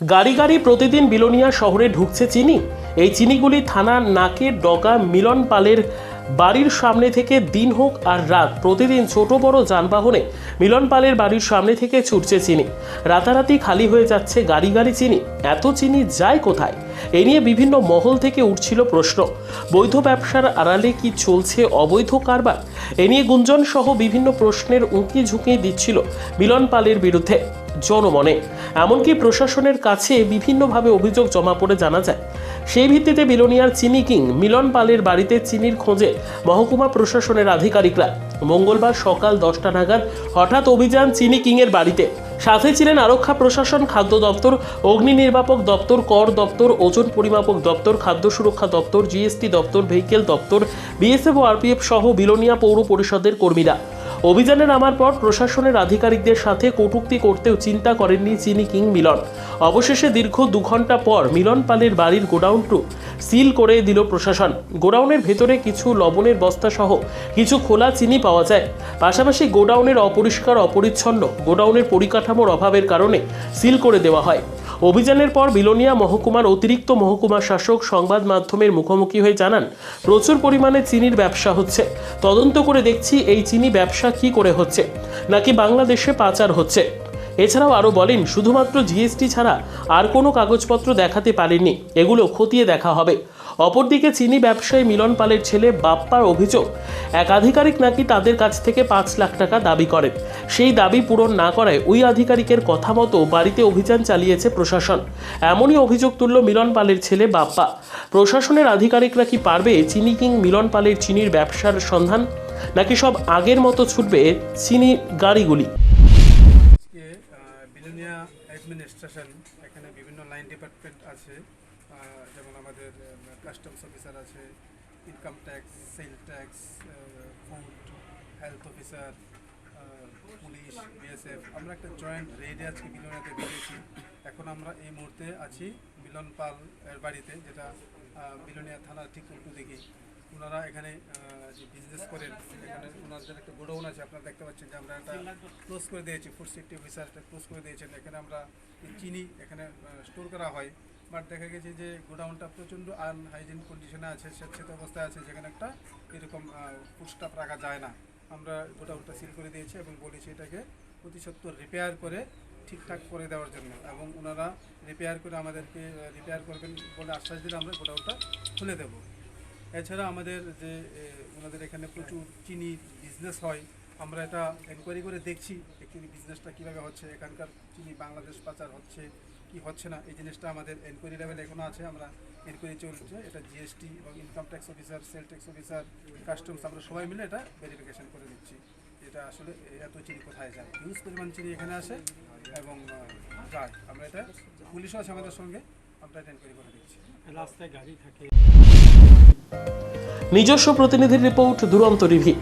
গাড়ি গাড়ি প্রতিদিন বিলোনিয়া শহরে ঢুকছে চিনি। এই চিনিগুলি থানার নাকের ডগা মিলন পালের বাড়ির সামনে থেকে দিন হোক আর রাত, প্রতিদিন ছোট বড় যানবাহনে মিলন পালের বাড়ির সামনে থেকে ছুটছে চিনি। রাতারাতি খালি হয়ে যাচ্ছে গাড়ি গাড়ি চিনি। এত চিনি যায় কোথায়? এ নিয়ে বিভিন্ন মহল থেকে উঠছিল প্রশ্ন। বৈধ ব্যবসার আড়ালে কি চলছে অবৈধ কারবার? এ নিয়ে গুঞ্জন সহ বিভিন্ন প্রশ্নের উঁকি ঝুঁকি দিচ্ছিল মিলন পালের বিরুদ্ধে। জনমনে। এমনকি প্রশাসনের কাছে বিভিন্নভাবে অভিযোগ জমা পড়ে জানা যায়, সেই ভিত্তিতে বিলোনিয়ার চিনি কিং মিলন পালের বাড়িতে চিনির খোঁজে মহকুমা প্রশাসনের আধিকারিকরা। মঙ্গলবার সকাল দশটা নাগাদ হঠাৎ অভিযান চিনি কিংয়ের বাড়িতে। সাথে ছিলেন আরক্ষা প্রশাসন, খাদ্য দপ্তর, অগ্নি নির্বাপক দপ্তর, কর দপ্তর, ওজন পরিমাপক দপ্তর, খাদ্য সুরক্ষা দপ্তর, জিএসটি দপ্তর, ভেহিকেল দপ্তর, বিএসএফ ও আরপিএফ সহ বিলোনিয়া পৌর পরিষদের কর্মীরা। অভিযানে নামার পর প্রশাসনের আধিকারিকদের সাথে কটূক্তি করতেও চিন্তা করেননি চিনি কিং মিলন। অবশেষে দীর্ঘ দু ঘণ্টা পর মিলন পালের বাড়ির গোডাউনটু সিল করে দিল প্রশাসন। গোডাউনের ভেতরে কিছু লবণের বস্তা সহ কিছু খোলা চিনি পাওয়া যায়। পাশাপাশি গোডাউনের অপরিষ্কার, অপরিচ্ছন্ন গোডাউনের পরিকাঠামোর অভাবের কারণে সিল করে দেওয়া হয়। অভিযানের পর বিলোনিয়া মহকুমার অতিরিক্ত মহকুমা শাসক সংবাদ মাধ্যমের মুখোমুখি হয়ে জানান, প্রচুর পরিমাণে চিনির ব্যবসা হচ্ছে। তদন্ত করে দেখছি এই চিনি ব্যবসা কি করে হচ্ছে, নাকি বাংলাদেশে পাচার হচ্ছে। এছাড়াও আরও বলেন, শুধুমাত্র জিএসটি ছাড়া আর কোনো কাগজপত্র দেখাতে পারেনি এগুলো খতিয়ে দেখা হবে। অপরদিকে চিনি ব্যবসায়ী মিলন পালের ছেলে বাপ্পার অভিযোগ এক আধিকারিক নাকি তাদের কাছ থেকে পাঁচ লাখ টাকা দাবি করেন। সেই দাবি পূরণ না করায় ওই আধিকারিকের কথা মতো বাড়িতে অভিযান চালিয়েছে প্রশাসন। এমনই অভিযোগ তুলল মিলন পালের ছেলে বাপ্পা। প্রশাসনের আধিকারিকরা কি পারবে চিনি কিং মিলন পালের চিনির ব্যবসার সন্ধান? নাকি সব আগের মতো ছুটবে চিনি গাড়িগুলি? এখানে বিভিন্ন লাইন ডিপার্টমেন্ট আছে। যেমন আমাদের কাস্টমস অফিসার আছে income tax sales tax food health officer police BSF আমরা একটা জয়েন্ট রেডে আজকে বিলোনিয়াতে বেরিয়েছি এখন আমরা এই মুহূর্তে আছি মিলন পাল এর বাড়িতে, যেটা মিলনিয়া থানার ঠিক উল্টো দিকে ওনারা এখানে যে বিজনেস করেন, এখানে ওনাদের একটা গোডাউন আছে, আপনারা দেখতে পাচ্ছেন যে আমরা একটা ক্লোজ করে দিয়েছি ফুড সেফটি অফিসার ক্লোজ করে দিয়েছেন। এখানে আমরা চিনি এখানে স্টোর করা হয়। বাট দেখা গেছে যে গোডাউনটা প্রচণ্ড আনহাইজিন কন্ডিশনে আছে স্বেচ্ছিত অবস্থায় আছে, যেখানে একটা এরকম স্টাফ রাখা যায় না। আমরা গোডাউনটা সিল করে দিয়েছি এবং বলেছি এটাকে অতি সত্তর রিপেয়ার করে ঠিকঠাক করে দেওয়ার জন্য এবং ওনারা রিপেয়ার করে আমাদেরকে রিপেয়ার করবেন বলে আশ্বাস দিলে আমরা গোডাউনটা খুলে দেবো। এছাড়া আমাদের যে ওনাদের এখানে প্রচুর চিনি বিজনেস হয়, আমরা এটা এনকোয়ারি করে দেখছি অ্যাকচুয়ালি বিজনেসটা কীভাবে হচ্ছে, এখানকার চিনি বাংলাদেশ পাচার হচ্ছে কি হচ্ছে না। এই জিনিসটা আমাদের এনকোয়ারি লেভেল এখনও আছে। আমরা এনকোয়ারি চলছে। এটা জিএসটি এবং income tax officer sales tax officer customs আমরা সবাই মিলে এটা ভেরিফিকেশন করে দিচ্ছি। এটা আসলে এত চিনি কোথায় যায়? হিউজ পরিমাণ চিনি এখানে আসে এবং যায় আমরা এটা পুলিশও আছে আমাদের সঙ্গে। আমরা এটা এনকোয়ারি করে দিচ্ছি। রাস্তায় গাড়ি থাকে। নিজস্ব প্রতিনিধির রিপোর্ট দুরন্ত রিভি।